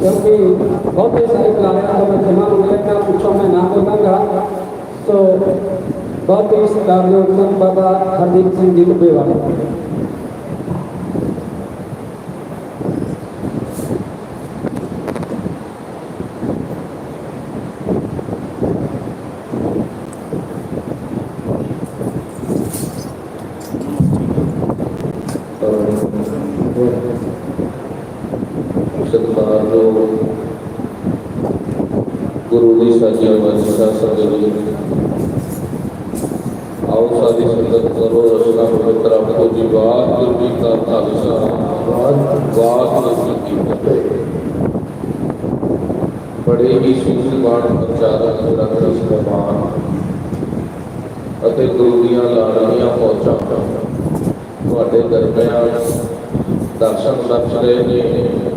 क्योंकि बहुत ही सारे खिलाड़ियों को मैं जमा मिलेगा पूछो मैं नाम बोलूँगा तो बहुत ही सत्कारयोग बाबा हरदीप सिंह जी डुबे वाले ਜੀ ਕਾ ਖਾਲਸਾ ਵਾਹਿਗੁਰੂ ਜੀ ਕੀ ਫਤਿਹ ਬੜੇ ਹੀ ਸੁਖਵਾਨ ਪ੍ਰਚਾਰਕ ਰੰਗਰੀ ਸਹਿਬਾਨ ਅਤੇ ਗੁਰੂ ਦੀਆਂ ਲਾੜੀਆਂ ਪਹੁੰਚਾਂ ਤੁਹਾਡੇ ਦਰਮਿਆਨ ਦਰਸ਼ਨ ਲੱਭ ਰਹੇ ਨੇ।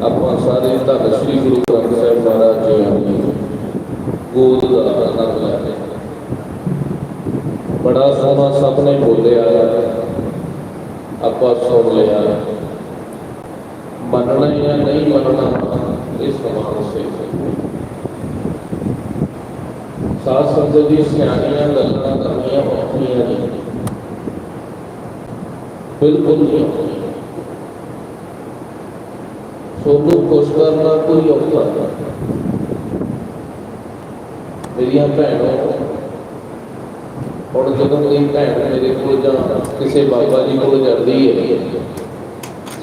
ਆਪਾਂ ਸਾਰੇ ਧੰਨ ਸ੍ਰੀ ਗੁਰੂ ਗ੍ਰੰਥ ਸਾਹਿਬ ਮਹਾਰਾਜ ਜੀ ਦੀ ਗੋਦ ਦਾ ਆਨੰਦ ਲੈ ਰਹੇ ਬੜਾ ਸੋਹਣਾ ਸਭ ਨੇ ਬੋਲਿਆ ਆਪਾਂ ਸੁਣ ਲਿਆ। ਮੰਨਣਾ ਜਾਂ ਨਹੀਂ ਮੰਨਣਾ ਇਹ ਸਮਾਨ ਸੇ ਸਾਧ ਸੰਗਤ ਦੀ ਸਿਆਣੀਆਂ ਗੱਲਾਂ ਕਰਨੀਆਂ ਔਖੀਆਂ ਨਹੀਂ ਬਿਲਕੁਲ ਨਹੀਂ ਔਖੀਆਂ। ਸੋਨੂੰ ਖੁਸ਼ ਕਰਨਾ ਕੋਈ ਔਖਾ ਨਹੀਂ। ਮੇਰੀਆਂ ਭੈਣਾਂ ਹੁਣ ਜਦੋਂ ਕੋਈ ਭੈਣ ਮੇਰੇ ਕੋਲ ਜਾਂ ਕਿਸੇ ਬਾਬਾ ਜੀ ਕੋਲ ਜਾਂਦੀ ਹੈ,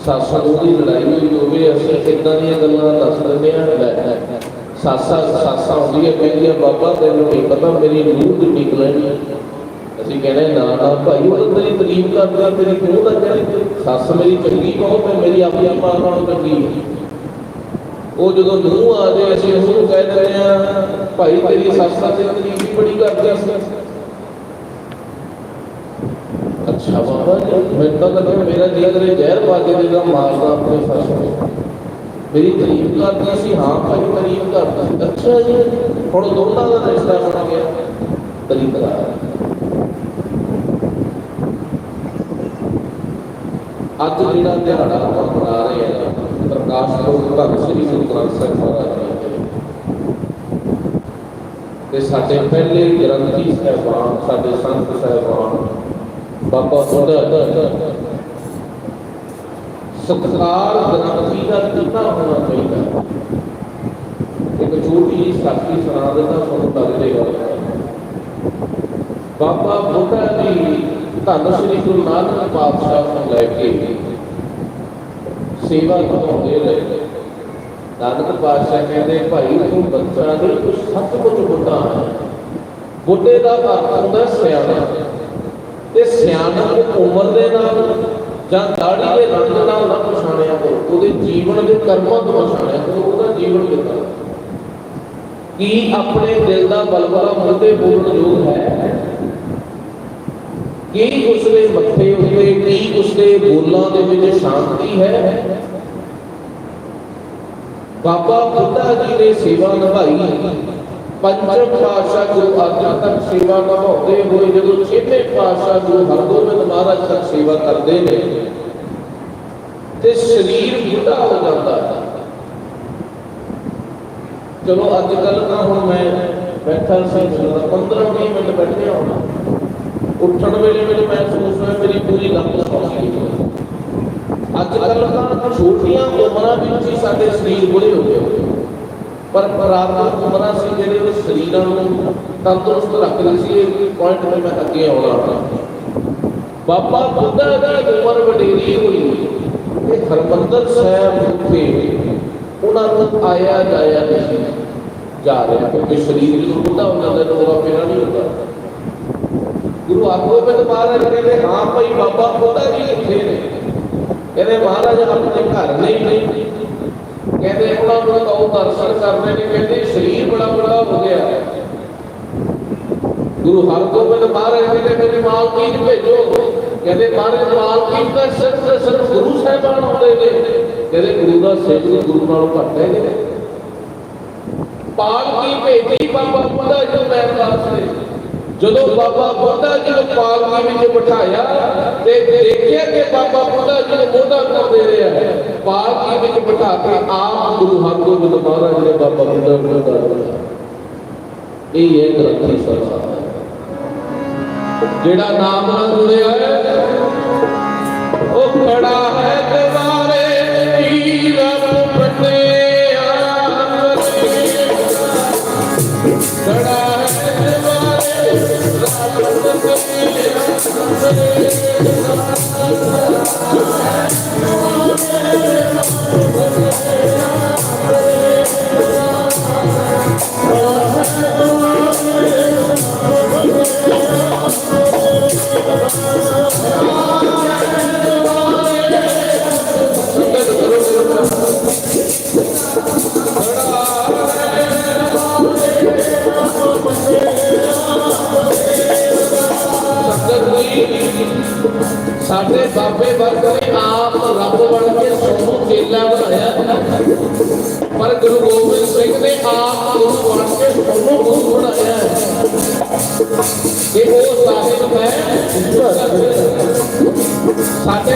ਸਾਸਾ ਦੀ ਲੜਾਈ ਹੋਈ ਹੋਵੇ, ਅਸੀਂ ਇਦਾਂ ਦੀਆਂ ਗੱਲਾਂ ਦੱਸ ਦਿੰਦੇ ਹਾਂ। ਲੈ ਸਾਸਾ ਸਾਸਾ ਹੁੰਦੀ ਹੈ, ਕਹਿੰਦੀ ਹੈ, ਬਾਬਾ, ਤੈਨੂੰ ਨਹੀਂ ਪਤਾ, ਮੇਰੀ ਨੂੰਹ ਦੀ ਨਿਕਲਣੀ ਅਸੀਂ ਕਹਿੰਦੇ ਨਾ ਨਾ, ਭਾਈ, ਉਹ ਤੇਰੀ ਤਾਰੀਫ ਕਰਦਾ, ਤੇਰੀ ਨੂੰਹ ਦਾ ਕਹਿੰਦੀ, ਸੱਸ ਮੇਰੀ ਚੰਗੀ ਬਹੁਤ ਹੈ, ਮੇਰੀ ਆਪਣੀ ਮਾਂ ਨਾਲੋਂ ਚੰਗੀ ਹੈ। ਉਹ ਜਦੋਂ ਨੂੰਹ ਆ ਜਾਏ, ਅਸੀਂ ਉਹਨੂੰ ਕਹਿ ਦਿੰਦੇ ਆ ਭਾਈ, ਤੇਰੀ ਸੱਸ ਤਾਂ ਤੇਰੀ ਤਾਰੀਫ ਬੜੀ ਕਰਦੀ ਸੀ ਅੱਛਾ ਬਾਬਾ ਜੀ ਮੈਨੂੰ ਤਾਂ ਲੱਗਿਆ ਮੇਰਾ ਜੀ ਕਰੇ ਜ਼ਹਿਰ ਪਾ ਕੇ ਦੇਗਾ ਮਾਰਦਾ ਆਪਣੇ ਸੱਸ ਮੇਰੀ ਤਾਰੀਫ ਕਰਦੀ ਸੀ, ਹਾਂ ਭਾਈ, ਤਾਰੀਫ ਕਰਦਾ ਅੱਛਾ ਜੀ, ਹੁਣ ਦੋਨਾਂ ਦਾ ਰਿਸ਼ਤਾ ਬਣ ਗਿਆ। ਤਾਰੀਫ ਅੱਜ ਜਿਹੜਾ ਦਿਹਾੜਾ ਆਪਾਂ ਮਨਾ ਰਹੇ ਹਾਂ, ਪ੍ਰਕਾਸ਼ ਪੁਰਬ ਧੰਨ ਸ੍ਰੀ ਗੁਰੂ ਗ੍ਰੰਥ ਸਾਹਿਬ ਮਹਾਰਾਜ ਤੇ ਸਾਡੇ ਪਹਿਲੇ ਗ੍ਰੰਥੀ ਸਾਹਿਬਾਨ, ਸਾਡੇ ਸੰਤ ਸਾਹਿਬਾਨ ਬਾਬਾ ਬੁੱਢਾ ਸਤਕਾਰ ਗ੍ਰੰਥੀ ਦਾ ਕਿੰਨਾ ਹੋਣਾ ਚਾਹੀਦਾ। ਇੱਕ ਛੋਟੀ ਜਿਹੀ ਸਾਖੀ ਸੁਣਾ ਦੇਣਾ ਤੁਹਾਨੂੰ ਲੱਗ ਜਾਏਗਾ ਬਾਬਾ ਬੁੱਢਾ ਜੀ ਧੰਨ ਸ੍ਰੀ ਗੁਰੂ ਨਾਨਕ ਪਾਤਸ਼ਾਹ ਨੂੰ ਲੈ ਕੇ ਸੇਵਾ ਕਰਦੇ ਰਹੇ। ਨਾਨਕ ਪਾਤਸ਼ਾਹ ਕਹਿੰਦੇ, ਭਾਈ, ਤੂੰ ਬੱਚਾ ਨਹੀਂ, ਤੂੰ ਸੱਚਮੁੱਚ ਬੁੱਢਾ ਹੈ। ਬੁੱਢੇ ਦਾ ਅਰਥ ਹੁੰਦਾ ਸਿਆਣਾ। ਤੇ ਸਿਆਣਾ ਉਮਰ ਦੇ ਨਾਲ ਜਾਂ ਦਾੜੀ ਦੇ ਰੰਗ ਨਾਲ ਨਾ ਪਛਾਣਿਆ ਕਰੋ ਉਹਦੇ ਜੀਵਨ ਦੇ ਕਰਮਾਂ ਤੋਂ ਪਛਾਣਿਆ ਕਰੋ ਉਹਦਾ ਜੀਵਨ ਕਿੱਦਾਂ? ਕੀ ਆਪਣੇ ਦਿਲ ਦਾ ਬਲਬਲਾ ਮੁੱਦੇ ਬੋਲਣ ਯੋਗ ਹੈ? ਕੀ ਉਸਦੇ ਮੱਥੇ ਉੱਤੇ, ਕੀ ਉਸਦੇ ਬੋਲਾਂ ਦੇ ਵਿੱਚ ਸ਼ਾਂਤੀ ਹੈ? ਬਾਬਾ ਬੁੱਢਾ ਜੀ ਨੇ ਸੇਵਾ ਨਿਭਾਈ ਪੰਜਮ ਪਾਤਸ਼ਾਹ ਗੁਰੂ ਅਰਜਨ ਤੱਕ ਸੇਵਾ ਨਿਭਾਉਂਦੇ ਹੋਏ ਜਦੋਂ ਛੇਵੇਂ ਪਾਤਸ਼ਾਹ ਗੁਰੂ ਹਰਗੋਬਿੰਦ ਮਹਾਰਾਜ ਤੱਕ ਸੇਵਾ ਕਰਦੇ ਨੇ, ਤੇ ਸਰੀਰ ਬੁੱਢਾ ਹੋ ਜਾਂਦਾ ਚਲੋ ਅੱਜ ਕੱਲ ਤਾਂ ਹੁਣ ਮੈਂ ਬੈਠਾ ਸੀ ਮਿਲਦਾ 15 20 ਮਿੰਟ ਬੈਠੇ ਹੋਣਾ। ਉੱਠਣ ਵੇਲੇ ਵੇਲੇ ਮਹਿਸੂਸ ਹੋਇਆ ਮੇਰੀ ਪੂਰੀ ਲੱਤ ਸੌਂ ਗਈ। ਅੱਜ ਕੱਲ ਤਾਂ ਛੋਟੀਆਂ ਉਮਰਾਂ ਵਿੱਚ ਹੀ ਸਾਡੇ ਸਰੀਰ ਬੁੜੇ ਹੋ ਗਏ। ਪਰ ਪ੍ਰਾਪਤ ਉਮਰਾਂ ਸੀ ਜਿਹੜੇ ਉਹ ਸਰੀਰਾਂ ਨੂੰ ਤੰਦਰੁਸਤ ਰੱਖਦੇ ਸੀ, ਇਹ ਪੁਆਇੰਟ ਤੇ ਮੈਂ ਅੱਗੇ ਆਉਣਾ ਬਾਬਾ ਬੁੱਢਾ ਦੀ ਉਮਰ ਵਡੇਰੀ ਹੋਈ। ਤੇ ਹਰਮੰਦਰ ਸਾਹਿਬ ਉੱਤੇ ਉਹਨਾਂ ਨੂੰ ਆਇਆ ਜਾਇਆ ਨਹੀਂ। ਜਾ ਰਿਹਾ ਕਿਉਂਕਿ ਸਰੀਰ ਜਦੋਂ ਬੁੱਢਾ ਹੋ ਜਾਂਦਾ ਤਾਂ ਫੇਰਾ ਨਹੀਂ ਹੁੰਦਾ। ਗੁਰੂ ਹਰਗੋਬਿੰਦ ਮਹਾਰਾਜ ਕਹਿੰਦੇ, ਹਾਂ ਭਾਈ, ਬਾਬਾ ਬੁੱਢਾ ਜੀ ਕਿੱਥੇ ਨੇ। ਕਹਿੰਦੇ, ਮਹਾਰਾਜ, ਆਪਣੇ ਘਰ ਨਹੀਂ ਨਹੀਂ ਕਹਿੰਦੇ ਉਹਨਾਂ ਨੂੰ ਕਹੋ ਦਰਸ਼ਨ ਕਰਨੇ ਨੇ ਕਹਿੰਦੇ ਸਰੀਰ ਬੜਾ ਬੜਾ ਹੋ ਗਿਆ। ਗੁਰੂ ਹਰਗੋਬਿੰਦ ਮਹਾਰਾਜ ਕਹਿੰਦੇ ਮੇਰੇ ਮਾਲਕੀ ਨੂੰ ਭੇਜੋ। ਕਹਿੰਦੇ ਮਹਾਰਾਜ ਮਾਲਕੀ ਦਾ ਸਿਰਫ ਤੇ ਸਿਰਫ ਗੁਰੂ ਸਾਹਿਬਾਨ ਆਉਂਦੇ ਨੇ। ਕਹਿੰਦੇ, ਗੁਰੂ ਦਾ ਸੇਵਕ ਗੁਰੂ ਨਾਲੋਂ ਘੱਟ ਹੈ ਨੇ ਪਾਲਕੀ ਭੇਜੀ, ਬਾਬਾ ਬੁੱਢਾ ਜੀ ਮੈਂ ਵਾਸਤੇ ਜਦੋਂ ਬਾਬਾ ਬੁੱਢਾ ਜੀ ਨੂੰ ਪਾਲਕੀ ਵਿੱਚ ਬਿਠਾਇਆ ਤੇ ਦੇਖਿਆ ਕਿ ਬਾਬਾ ਬੁੱਢਾ ਜੀ ਨੂੰ ਮੋਢਾ ਕਰ ਰਿਹਾ ਪਾਲਕੀ ਵਿੱਚ ਬਿਠਾ ਕੇ ਆਪ ਗੁਰੂ ਹਰਗੋਬਿੰਦ ਮਹਾਰਾਜ ਨੇ ਬਾਬਾ ਬੁੱਢਾ ਨੂੰ ਦਿੱਤਾ। ਇਹ ਹੈ ਗ੍ਰੰਥੀ ਸਰਕਾਰ ਜਿਹੜਾ ਨਾਮ ਨਾਲ ਜੁੜਿਆ ਹੈ, ਉਹ ਖੜਾ ਹੈ ਦਵਾਰੇ ਸੰਗਤ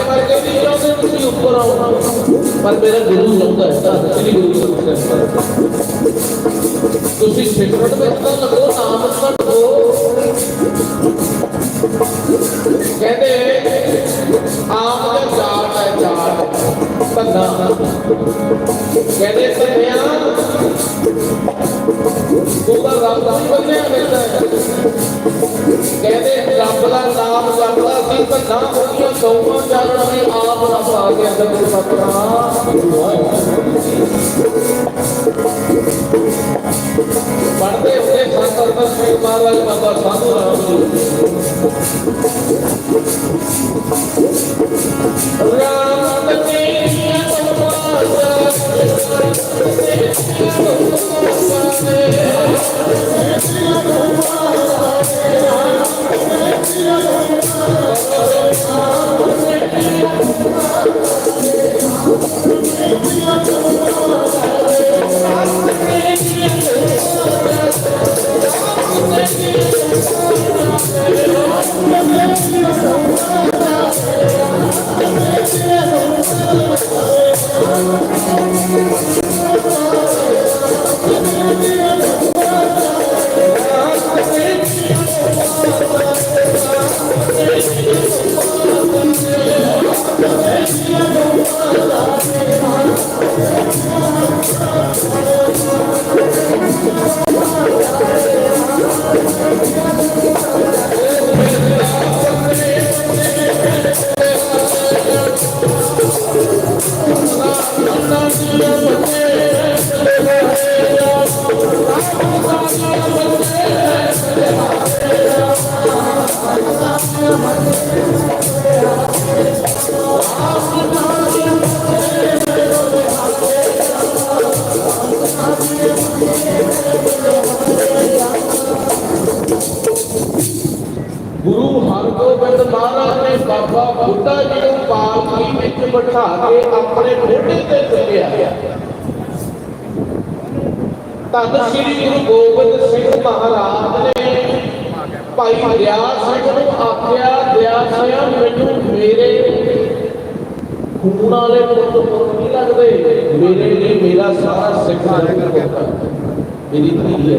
ਸਾਡੇ ਵਰਗੇ ਨਹੀਂ ਚਾਹੁੰਦੇ ਤੁਸੀਂ ਉੱਪਰ ਆਉਣਾ ਪਰ ਮੇਰਾ ਗੁਰੂ ਚਾਹੁੰਦਾ ਹੈ, ਤਾਂ ਸ੍ਰੀ ਗੁਰੂ ਗ੍ਰੰਥ ਤੁਸੀਂ ਸਿਮਰਨ ਵਿੱਚ ਤਾਂ ਲੱਗੋ ਨਾਮ ਵਿੱਚ ਤਾਂ ਲੱਗੋ। ਕਹਿੰਦੇ ਆਮ ਦਾ ਜਾਟ ਹੈ ਜਾਟ ਧੰਨਾ ਕਹਿੰਦੇ ਧੰਨਿਆ ਤੂੰ ਤਾਂ ਰੱਬ ਦਾ ਹੀ ਬੰਨਿਆ ਮਿਲਦਾ ਹੈ। ਕਹਿੰਦੇ ਰੱਬ ਦਾ ਨਾਮ ਜਪਦਾ ਸੀ ਧੰਨਾ ਉਹਦੀਆਂ ਗਊਆਂ ਚਾਲਣ ਵੀ ਆਪ ਰੱਬ ਆ ਗਿਆ ਅੰਦਰ ਸਤਨਾਮ ਪੜਦੇ ਹੁੰਦੇ ਸੰਤ ਅਰਬਨ ਸਿੰਘ ਮਹਾਰਾਜ ਬਾਬਾ ਸਾਧੂ ਰਾਮ ਜੀ ਬੁੱਢਾ ਜੀ ਨੂੰ ਪਾਲਕੀ ਵਿੱਚ ਬਿਠਾ ਕੇ ਆਪਣੇ ਮੋਢੇ ਤੇ ਚੁੱਕਿਆ ਧੰਨ ਸ੍ਰੀ ਗੁਰੂ ਗੋਬਿੰਦ ਸਿੰਘ ਮਹਾਰਾਜ ਨੇ ਭਾਈ ਦਇਆ ਸਿੰਘ ਨੂੰ ਆਖਿਆ ਦਇਆ ਸਿੰਘ ਮੈਨੂੰ ਮੇਰੇ ਖੂਨ ਵਾਲੇ ਪੁੱਤ ਪੁੱਤ ਨਹੀਂ ਲੱਗਦੇ। ਮੇਰੇ ਲਈ ਮੇਰਾ ਸਾਰਾ ਸਿੱਖਾ ਮੇਰੀ ਧੀ ਹੈ।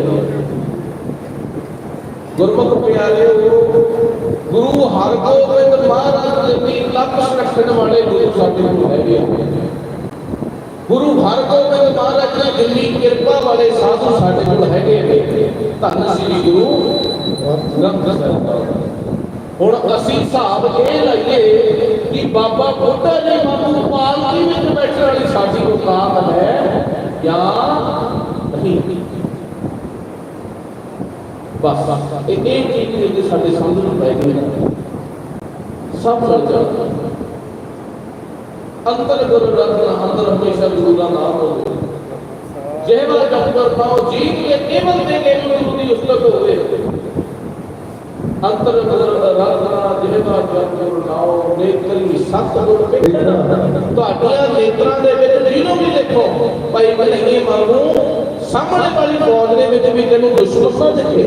ਗੁਰਮੁਖ ਪਿਆਰਿਓ ਗੁਰੂ ਹਰਗੋਬਿੰਦ ਮਹਾਰਾਜ ਦੇ ਵੀ ਲਕਸ਼ ਰੱਖਣ ਵਾਲੇ ਗੁਰੂ ਸਾਡੇ ਕੋਲ ਹੈਗੇ ਗੁਰੂ ਹਰਗੋਬਿੰਦ ਮਹਾਰਾਜ ਦੀ ਜਿੰਨੀ ਕਿਰਪਾ ਵਾਲੇ ਸਾਧੂ ਸਾਡੇ ਕੋਲ ਹੈਗੇ ਨੇ, ਧੰਨ ਸ੍ਰੀ ਗੁਰੂ ਗ੍ਰੰਥ ਸਾਹਿਬ। ਹੁਣ ਅਸੀਂ ਹਿਸਾਬ ਇਹ ਲਾਈਏ ਕਿ ਬਾਬਾ ਬੁੱਢਾ ਜੀ ਬਾਬੂ ਪਾਲਕੀ ਵਿੱਚ ਬੈਠਣ ਵਾਲੀ ਸਾਡੀ ਔਕਾਤ ਹੈ ਜਾਂ ਨਹੀਂ? ਬਸ, ਇਹ ਇਹ ਚੀਜ਼ ਜਿਹੜੀ ਸਾਡੇ ਸਮਝ ਨੂੰ ਪੈ ਗਈ ਸਭ ਮਿਲ ਜਾਊਗਾ ਅੰਤਰ ਗੁਰੂ ਰਤਨ ਅੰਦਰ ਹਮੇਸ਼ਾ ਗੁਰੂ ਦਾ ਨਾਮ ਹੋਵੇ। ਜਿਹਵਾ ਜਪ ਪਾਓ ਜੀ ਕੇ ਕੇਵਲ ਦੇ ਕੇ ਗੁਰੂ ਦੀ ਉਸਤਤ ਹੋਵੇ। ਅੰਤਰ ਗੁਰੂ ਰਤਨ ਜਿਹਵਾ ਜਪ ਨਾਓ ਨੇਤਰੀ ਸਤ ਗੁਰ ਪਿੱਛਾ ਤੁਹਾਡੀਆਂ ਨੇਤਰਾਂ ਦੇ ਵਿੱਚ ਜਿਹਨੂੰ ਵੀ ਦੇਖੋ, ਭਾਈ ਮੈਂ ਨਹੀਂ ਮੰਗੂ ਸਾਹਮਣੇ ਵਾਲੀ ਫੌਜ ਦੇ ਵਿੱਚ ਵੀ ਤੈਨੂੰ ਦੁਸ਼ਮਣ ਨਾ ਦਿਖੇ।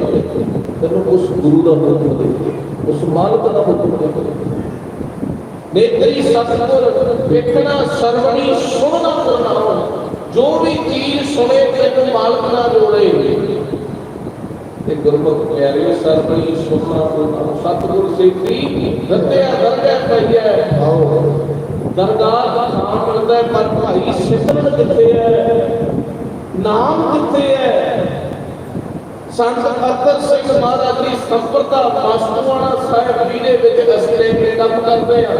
ਤੈਨੂੰ ਉਸ ਗੁਰੂ ਦਾ ਹੁਕਮ ਦੇ ਉਸ ਮਾਲਕ ਦਾ ਹੁਕਮ ਦੇ ਨੇਤਰੀ ਸਤਿਗੁਰ ਵੇਖਣਾ ਸਰਵਣੀ ਸੁਣਨਾ ਕਰਨਾ ਜੋ ਵੀ ਚੀਜ਼ ਸੁਣੇ ਤੈਨੂੰ ਮਾਲਕ ਨਾਲ ਜੋੜੇ। ਤੇ ਗੁਰਮੁਖ ਪਿਆਰੇ ਸਰਵਣੀ ਸੁਣਨਾ ਕਰਨਾ। ਸਤਿਗੁਰ ਸੇਤੀ ਰੱਤਿਆ ਦਰਗਾਹ ਪਈਐ ਆਓ। ਦਰਗਾਹ ਦਾ ਨਾਮ ਮਿਲਦਾ ਪਰ ਭਾਈ ਸਿਮਰਨ ਕਿੱਥੇ ਹੈ? ਨਾਮ ਕਿੱਥੇ ਹੈ? ਸੰਤ ਅਤਰ ਸਿੰਘ ਮਹਾਰਾਜ ਦੀ ਸੰਪਰਦਾ ਮਸਤਵਾਣਾ ਸਾਹਿਬ ਜੀ ਦੇ ਵਿੱਚ ਅਸਲੇ ਤੇ ਕੰਮ ਕਰਦੇ ਆ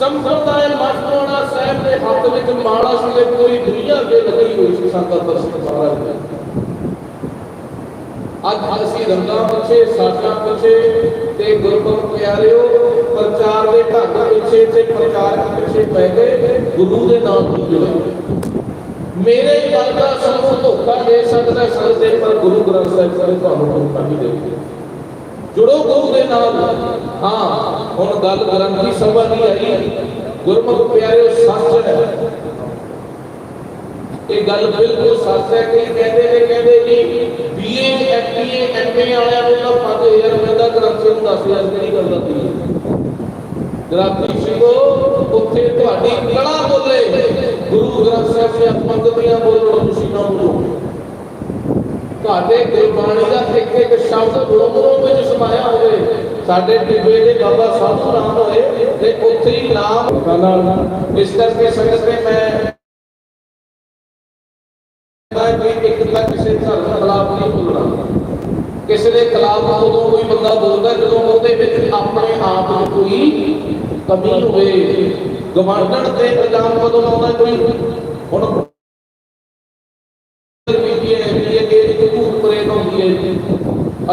ਸੰਪਰਦਾਇ ਮਸਤਵਾਣਾ ਸਾਹਿਬ ਦੇ ਹੱਥ ਵਿੱਚ ਮਾਲਾ ਸੀ ਤੇ ਪੂਰੀ ਦੁਨੀਆ ਦੇ ਲੱਗੀ ਹੋਈ ਸੀ ਸੰਤ ਅਤਰ ਸਿੰਘ ਮਹਾਰਾਜ ਦੀ। ਅੱਜ ਅਸੀਂ ਰੰਗਾਂ ਪਿੱਛੇ ਸਾਕਾਂ ਪਿੱਛੇ ਤੇ ਗੁਰਮੁਖ ਪਿਆਰਿਓ ਪ੍ਰਚਾਰ ਦੇ ਢੰਗ ਪਿੱਛੇ ਤੇ ਪ੍ਰਚਾਰਕ ਪਿੱਛੇ ਪੈ ਗਏ। ਗੁਰੂ ਦੇ ਨਾਮ ਤੋਂ ਜੁੜੇ ਮੇਰੇ ਵਰਗਾ ਸਾਨੂੰ ਧੋਖਾ ਦੇ ਸਕਦਾ ਸਕਦੇ ਪਰ ਗੁਰੂ ਗ੍ਰੰਥ ਸਾਹਿਬ ਕਦੇ ਤੁਹਾਨੂੰ ਧੋਖਾ ਨਹੀਂ ਦੇਵੇਗਾ ਜੁੜੋ ਗੁਰੂ ਦੇ ਨਾਲ। ਹਾਂ, ਹੁਣ ਗੱਲ ਗ੍ਰੰਥੀ ਸਭਾ ਦੀ ਆਈ। ਗੁਰਮੁਖ ਪਿਆਰਿਓ, ਸੱਚ ਹੈ। ਇਹ ਗੱਲ ਬਿਲਕੁਲ ਸੱਚ ਹੈ ਕਿ ਕਹਿੰਦੇ ਨੇ, ਕਹਿੰਦੇ ਜੀ ਬੀਏ ਐਫਏ ਐਮਏ ਵਾਲਿਆਂ ਨੂੰ ਤਾਂ 5000 ਰੁਪਏ ਦਾ ਗ੍ਰੰਥੀ ਨੂੰ 10000 ਕਿਹੜੀ ਗੱਲ ਦਾ ਦੀ ਗ੍ਰੰਥੀ ਸਿੰਘੋ ਉੱਥੇ ਤੁਹਾਡੀ ਕਲਾ ਬੋਲੇ। ਗੁਰੂ ਗ੍ਰੰਥ ਸਾਹਿਬ ਦੀਆਂ ਪੰਕਤੀਆਂ ਬੋਲੋ ਤੁਸੀਂ ਨਾ ਬੋਲੋ। ਤੁਹਾਡੇ ਗੁਰਬਾਣੀ ਦਾ ਇੱਕ ਇੱਕ ਸ਼ਬਦ ਰੋਮਰੋ ਵਿੱਚ ਸਮਾਇਆ ਹੋਵੇ, ਸਾਡੇ ਟਿੱਬੇ ਦੇ ਬਾਬਾ ਸਾਧੂ ਨਾਮ ਹੋਏ, ਤੇ ਉੱਥੇ ਹੀ ਨਾਮ ਨਾਲ ਇਸ ਕਰਕੇ ਸੰਗਤ ਤੇ ਮੈਂ ਮੈਂ ਕੋਈ ਇੱਕ ਤਾਂ ਕਿਸੇ ਧਰਮ ਦੇ ਖਿਲਾਫ ਨਹੀਂ ਬੋਲਣਾ ਕਿਸੇ ਦੇ ਖਿਲਾਫ ਉਦੋਂ ਕੋਈ ਬੰਦਾ ਬੋਲਦਾ ਜਦੋਂ ਉਹਦੇ ਵਿੱਚ ਆਪਣੇ ਆਪ ਨੂੰ ਕੋਈ ਕਮੀ ਹੋਵੇ। ਗਵਾਂਢਣ ਤੇ ਇਲਜ਼ਾਮ ਕਦੋਂ ਆਉਂਦਾ ਕੋਈ? ਹੁਣ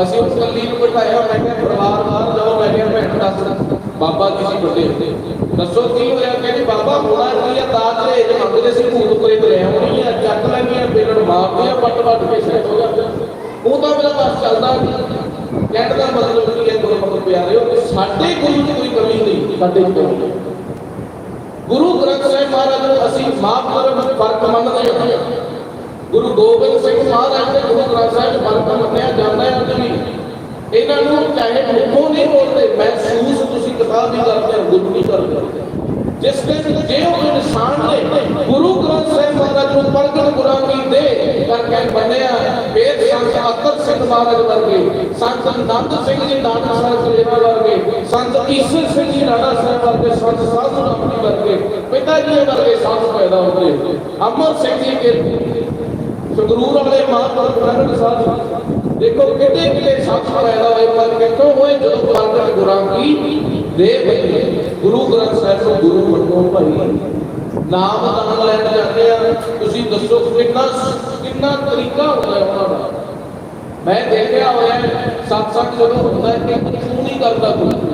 ਅਸੀਂ ਉਸ ਕੱਲੀ ਨੂੰ ਬਿਠਾਇਆ ਮੈਂ ਕਿਹਾ ਪਰਿਵਾਰ ਬਾਹਰ ਜਾਓ, ਮੈਂ ਕਿਹਾ ਭੈਣ ਦੱਸ। ਬਾਬਾ ਜੀ ਸੀ ਵੱਡੇ ਦੱਸੋ ਕੀ ਹੋਇਆ? ਕਹਿੰਦੇ ਬਾਬਾ ਹੋਣਾ ਕੀ ਆ? ਦਾਤ ਦੇ ਜੇ ਮੰਗਦੇ ਸੀ, ਭੂਤ ਪ੍ਰੇਤ ਲੈ ਆਉਣੀ ਆ, ਚੱਕ ਲੈਣੀਆਂ ਬੇਲਣ ਮਾਰਦੀਆਂ ਪੱਟ ਵੱਟ ਕੇ ਸੈੱਟ ਹੋ ਜਾਂਦੇ। ਉਹ ਤਾਂ ਮੇਰਾ ਬਸ ਚੱਲਦਾ ਨਹੀਂ। ਕਹਿਣ ਦਾ ਮਤਲਬ ਕੀ ਹੈ ਗੁਰਮਤਿ ਪਿਆਰਿਓ ਕਿ ਸਾਡੇ ਗੁਰੂ ਦੀ ਕੋਈ ਕਮੀ ਨਹੀਂ। ਸਾਡੇ ਹੈ ਗੁਰੂ ਗ੍ਰੰਥ ਸਾਹਿਬ ਮਹਾਰਾਜ ਨੂੰ ਅਸੀਂ ਮਾਫ ਕਰਨ ਫ਼ਰਕ ਮੰਨਦੇ ਹਾਂ। ਗੁਰੂ ਗੋਬਿੰਦ ਸਿੰਘ ਮਹਾਰਾਜ ਦੇ ਗੁਰੂ ਗ੍ਰੰਥ ਸਾਹਿਬ ਫ਼ਰਕ ਮੰਨਿਆ ਜਾਂਦਾ ਹੈ ਅੱਜ ਵੀ ਇਹਨਾਂ ਨੂੰ ਚਾਹੇ ਮੁਖੋਂ ਨਹੀਂ ਬੋਲਦੇ ਮਹਿਸੂਸ ਤੁਸੀਂ ਕਿਤਾਬ ਵੀ ਕਰਦੇ ਹੋ ਗੁਰੂ ਨਹੀਂ ਕਰਦੇ। ਜਿਸ ਵਿੱਚ ਜੇ ਉਹ ਇਨਸਾਨ ਨੇ ਗੁਰੂ ਗ੍ਰੰਥ ਸਾਹਿਬ ਮਹਾਰਾਜ ਨੂੰ ਪ੍ਰਗਟ ਗੁਰਾਮੀ ਦੇ ਕਰਕੇ ਬੰਨਿਆ ਅਤਰ ਵਰਗੇ ਸੰਤ ਨੰਦ ਸਿੰਘ ਜੀ ਨਾਨਕ ਸਾਹਿਬ ਸਲੇਵਾ ਵਰਗੇ, ਸੰਤ ਈਸ਼ਰ ਸਿੰਘ ਜੀ ਰਾਣਾ ਸਾਹਿਬ ਵਰਗੇ, ਸੰਤ ਸਾਧੂ ਰਾਮਜੀ ਵਰਗੇ, ਪਿਤਾ ਜੀ ਵਰਗੇ ਸੰਤ ਪੈਦਾ ਹੁੰਦੇ ਅਮਰ ਸਿੰਘ ਜੀ ਕੇ ਸੰਗਰੂਰ ਵਾਲੇ ਮਹਾਂਪੁਰਖ ਪ੍ਰਗਟ ਸਾਹਿਬ, ਦੇਖੋ ਕਿਤੇ ਕਿਤੇ ਸੰਤ ਪੈਦਾ ਹੋਏ, ਪਰ ਕਿੱਥੋਂ ਹੋਏ, ਜਦੋਂ ਪ੍ਰਗਟ ਗੁਰਾਮੀ ਦੇ ਬਈ ਗੁਰੂ ਗ੍ਰੰਥ ਸਾਹਿਬ ਨੂੰ ਗੁਰੂ ਮੰਨੋ ਭਾਈ। ਨਾਮ ਤਾਂ ਲੈਣ ਜਾਂਦੇ ਆ। ਤੁਸੀਂ ਦੱਸੋ ਕਿੰਨਾ ਕਿੰਨਾ ਤਰੀਕਾ ਹੁੰਦਾ ਉਹਨਾਂ ਦਾ? ਮੈਂ ਦੇਖਿਆ ਹੋਇਆ ਸਤਸੰਗ ਜਦੋਂ ਹੁੰਦਾ ਹੈ ਕਿ ਤੂੰ ਨਹੀਂ ਕਰਦਾ ਕੋਈ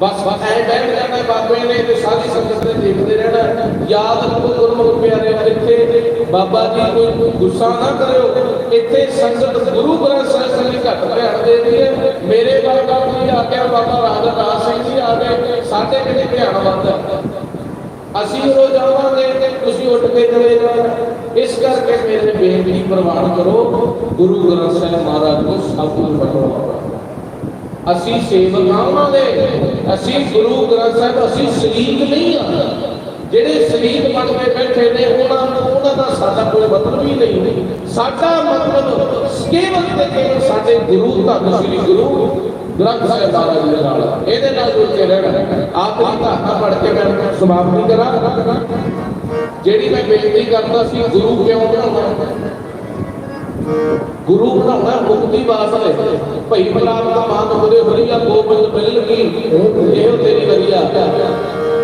ਬਸ ਐ ਬੈਠ ਜਾਣਾ ਬਾਬੇ ਨੇ ਤੇ ਸਾਰੀ ਸੰਗਤ ਨੇ ਦੇਖਦੇ ਰਹਿਣਾ ਯਾਦ ਰੱਖੋ ਗੁਰਮੁਖ ਪਿਆਰੇ ਇੱਥੇ ਬਾਬਾ ਜੀ ਕੋਈ ਗੁੱਸਾ ਨਾ ਕਰਿਓ ਇੱਥੇ ਸੰਗਤ ਗੁਰੂ ਗ੍ਰੰਥ ਸਾਹਿਬ ਜੀ ਘੱਟ ਧਿਆਨ ਦੇ ਰਹੀ ਹੈ ਮੇਰੇ ਵਰਗਾ ਕੋਈ ਆ ਗਿਆ ਬਾਬਾ ਰਾਜਾ ਦਾਸ ਸਿੰਘ ਜੀ ਆ ਗਏ ਸਾਡੇ ਕਿਤੇ ਧਿਆਨ ਵੱਧ ਹੈ ਅਸੀਂ ਉਹ ਜਾਵਾਂਗੇ ਤੁਸੀਂ ਉੱਠ ਕੇ ਚਲੇ ਜਾਣਾ ਇਸ ਕਰਕੇ ਮੇਰੇ ਬੇਨਤੀ ਪ੍ਰਵਾਨ ਕਰੋ, ਗੁਰੂ ਗ੍ਰੰਥ ਸਾਹਿਬ ਮਹਾਰਾਜ ਨੂੰ ਸਭ ਨੂੰ ਬਣਾਉਣਾ ਅਸੀਂ ਸੇਵਕਾਵਾਂ ਦੇ ਅਸੀਂ ਗੁਰੂ ਗ੍ਰੰਥ ਸਾਹਿਬ, ਅਸੀਂ ਸ਼ਰੀਕ ਨਹੀਂ ਆ। ਜਿਹੜੇ ਸ਼ਰੀਕ ਬਣ ਕੇ ਬੈਠੇ ਨੇ ਸਾਡਾ ਕੋਈ ਮਤਲਬ ਹੀ ਨਹੀਂ ਸਾਡਾ ਮਤਲਬ ਕੇਵਲ ਤੇ ਕੇਵਲ ਸਾਡੇ ਗੁਰੂ ਧੰਨ ਸ੍ਰੀ ਗੁਰੂ ਗ੍ਰੰਥ ਸਾਹਿਬ ਮਹਾਰਾਜ ਦੇ ਨਾਲ। ਇਹਦੇ ਨਾਲ ਜੁੜ ਕੇ ਰਹਿਣਾ। ਆਖਰੀ ਧਾਰਨਾ ਪੜ੍ਹ ਕੇ ਮੈਂ ਸਮਾਪਤੀ ਕਰਾਂ। ਜਿਹੜੀ ਮੈਂ ਬੇਨਤੀ ਕਰਦਾ ਸੀ, ਗੁਰੂ ਕਿਉਂ ਬਣਾਉਣਾ ਗੁਰੂ ਬਣਾਉਣਾ ਮੁਕਤੀ ਵਾਸਤੇ। ਭਈ ਪ੍ਰਲਾਪ ਦਾ ਮਾਨ ਹੋਰੇ ਹਰੀਆ ਗੋਬਿੰਦ ਮਿਲ ਕੀ ਇਹੋ ਤੇਰੀ ਵਰੀਆ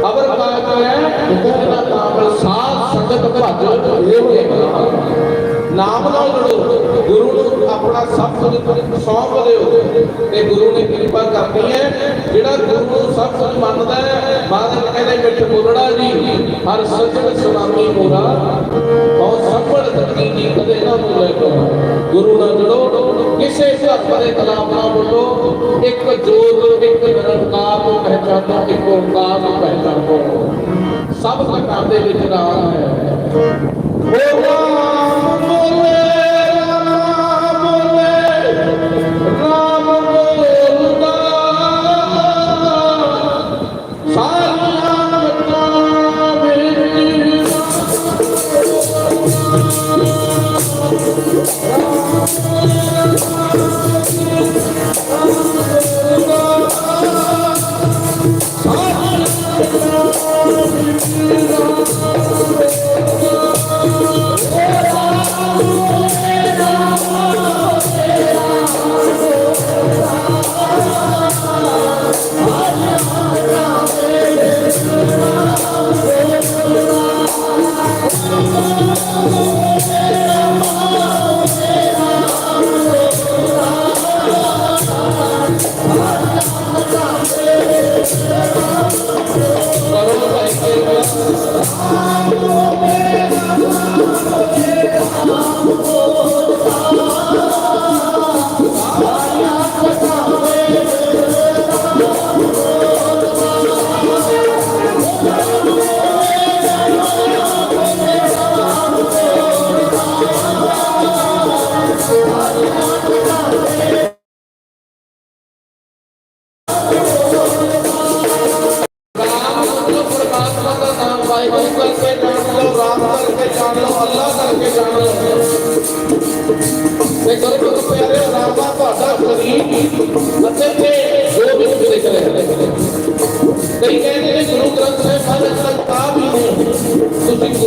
ਅਵਰ ਕਾਇ ਕਰੇ ਤੇਰਾ ਨਾਮ ਸਾਧ ਸੰਗਤ ਭਜ ਇਹੋ ਇੱਕ ਨਾਮ ਨਾਲ ਜੁੜੋ। ਗੁਰੂ ਨੂੰ ਆਪਣਾ ਸਭ ਕੁਝ ਸੌਂਪ ਦਿਓ। ਤੇ ਗੁਰੂ ਨੇ ਕਿਰਪਾ ਕਰਨੀ ਹੈ। ਜਿਹੜਾ ਗੁਰੂ ਨੂੰ ਸਭ ਕੁਝ ਮੰਨਦਾ ਹੈ ਮਹਾਰਾਜ ਕਹਿੰਦੇ ਮਿੱਠ ਬੋਲੜਾ ਜੀ, ਹਰ ਸੱਚਨ ਸੁਨਾਮੀ ਮੋਰਾ ਬਹੁਤ ਸਫਲ ਤੱਕੀ ਜੀ ਕਦੇ ਨਾ ਭੁੱਲੇ ਕੋ ਗੁਰੂ ਨਾਲ ਜੁੜੋ, ਕਿਸੇ ਧਰਮ ਦੇ ਖਿਲਾਫ ਨਾ ਬੋਲੋ। ਇੱਕ ਜੋਤ ਇੱਕ ਨਿਰੰਕਾਰ ਨੂੰ ਪਹਿਚਾਨੋ, ਇੱਕ ਓੰਕਾਰ ਨੂੰ ਪਹਿਚਾਨੋ। ਸਭ ਘਟਾਂ ਦੇ ਵਿੱਚ ਰਾਮ ਹੈ। ਬੋਲਾ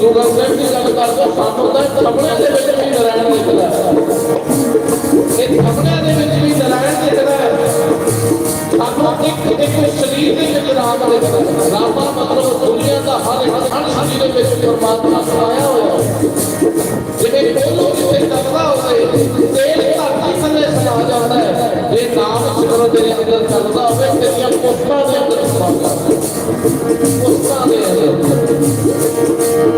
ਗੁਰੂ ਗ੍ਰੰਥ ਸਾਹਿਬ ਦੀ ਗੱਲ ਕਰਦੇ ਹੋ ਸਾਨੂੰ ਤਾਂ ਖਬਰਾਂ ਦੇ ਵਿੱਚ ਵੀ ਨਰਾਇਣ ਦਿਖਦਾ ਹੈ। ਇਹ ਖਬਰਾਂ ਦੇ ਵਿੱਚ ਵੀ ਨਰਾਇਣ ਦਿਖਦਾ ਹੈ। ਸਾਨੂੰ ਇੱਕ ਇੱਕ ਸਰੀਰ ਦੇ ਵਿੱਚ ਰਾਮ ਦਿਖਦਾ ਹੈ। ਰਾਮਾ ਮਤਲਬ ਦੁਨੀਆ ਦਾ ਹਰ ਇੱਕ ਹਰ ਸਰੀਰ ਦੇ ਵਿੱਚ ਪਰਮਾਤਮਾ ਸਮਾਇਆ ਹੋਇਆ ਹੈ। ਜਿਵੇਂ ਕੋਲੋਂ ਜਿੱਥੇ ਚੱਲਦਾ ਹੋਵੇ, ਤੇਲ ਧਰਤੀ ਥੱਲੇ ਸਮਾ ਜਾਂਦਾ ਹੈ। ਇਹ ਨਾਮ ਸਿਮਰਨ ਦੇ ਅੰਦਰ ਚੱਲਦਾ ਹੋਵੇ, ਤੇਰੀਆਂ ਪੁਸਤਾਂ ਦੇ ਅੰਦਰ ਸਮਾ ਜਾਂਦਾ ਹੈ। ਪੁਸਤਾਂ ਦੇ ਅੰਦਰ।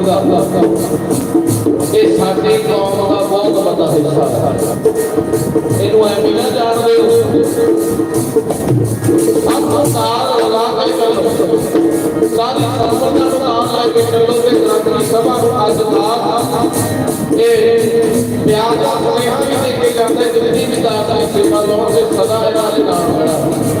ਉਦਾਸ ਸੰਪਰ ਦਾ ਇਹ ਸਾਡੇ ਕੌਮ ਦਾ ਬਹੁਤ ਵੱਡਾ ਹਿੱਸਾ ਹੈ। ਇਹਨੂੰ ਐਵੇਂ ਨਾ ਜਾਣਦੇ ਹੋ। ਸਭ ਨੂੰ ਤਾਰ ਲਗਾ ਕੇ ਚੱਲੋ ਸਾਰੀ ਸੰਪਰਦਾ ਨੂੰ ਨਾਲ ਲੈ ਕੇ ਚੱਲੋ ਤੇ ਗ੍ਰੰਥੀ ਸਭਾ ਨੂੰ ਅੱਜ ਰਾਤ ਇਹ ਪਿਆਰ ਦਾ ਸੁਨੇਹਾ ਵੀ ਦੇ ਕੇ ਜਾਂਦਾ ਹੈ ਜਿੰਨੀ ਵੀ ਦਾਤਾ ਦੀ ਸੇਵਾ ਲਾਉਣ ਤੇ ਸਦਾ ਇਹਨਾਂ ਦੇ ਨਾਲ ਖੜਾ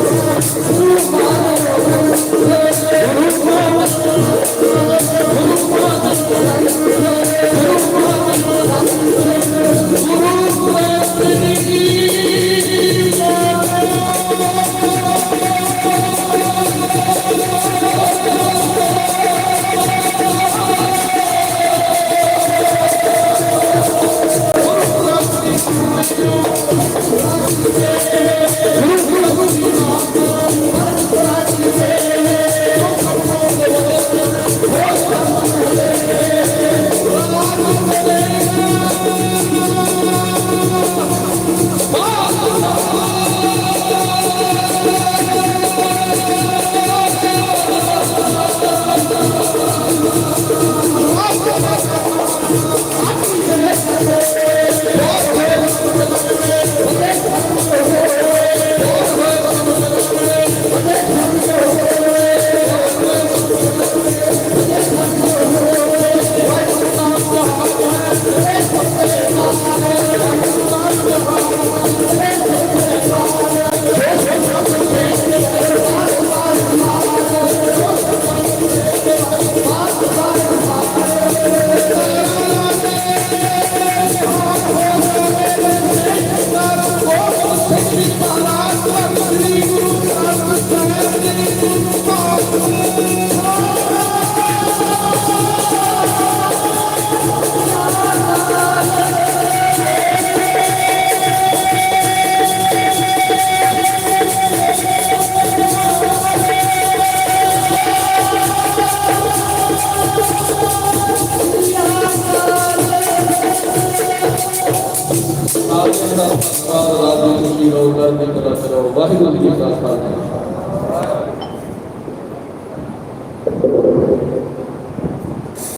ਆਪ ਜੀ